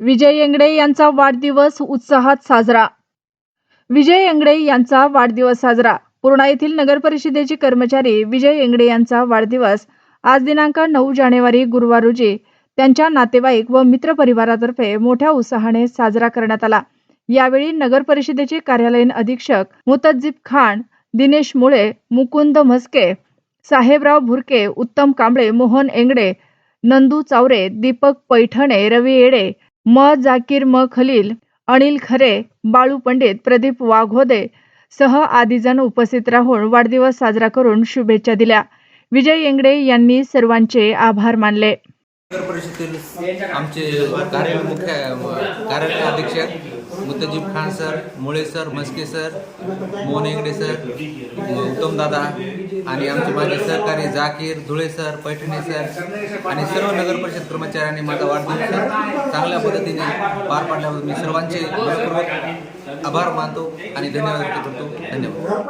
विजय येंगडे यांचा वाढदिवस उत्साहात साजरा. विजय येंगडे यांचा वाढदिवस साजरा. पूर्णा येथील नगर परिषदेचे कर्मचारी विजय येंगडे यांचा वाढदिवस आज दिनांक नऊ जानेवारी गुरुवार रोजी त्यांच्या नातेवाईक व मित्रपरिवारातर्फे मोठ्या उत्साहाने साजरा करण्यात आला. यावेळी नगर परिषदेचे कार्यालयीन अधीक्षक मुतज्जिब खान दिनेश मुळे मुकुंद म्हस्के साहेबराव भुरके उत्तम कांबळे मोहन एंगडे नंदू चावरे दीपक पैठणे रवी येडे म जाकीर म खलील अनिल खरे बाळू पंडित प्रदीप वाघोदे सह आदीजण उपस्थित राहून वाढदिवस साजरा करून शुभेच्छा दिल्या. विजय येंगडे यांनी सर्वांचे आभार मानले. नगर परिषदेतील आमचे कार्य मुख्य कार्यालय अधीक्षक Muttajib Khan sir Mule sir Maske sir Mohan Hegde sir Uttam दादा आणि आमचे माझे सहकारी जाकीर धुळे सर पैठणे सर आणि सर्व नगर परिषद कर्मचाऱ्यांनी माझा वाढदिवस चांगल्या पद्धतीने पार पाडल्याबद्दल मी सर्वांचे मनपूर्वक आभार मानतो आणि धन्यवाद व्यक्त करतो. धन्यवाद.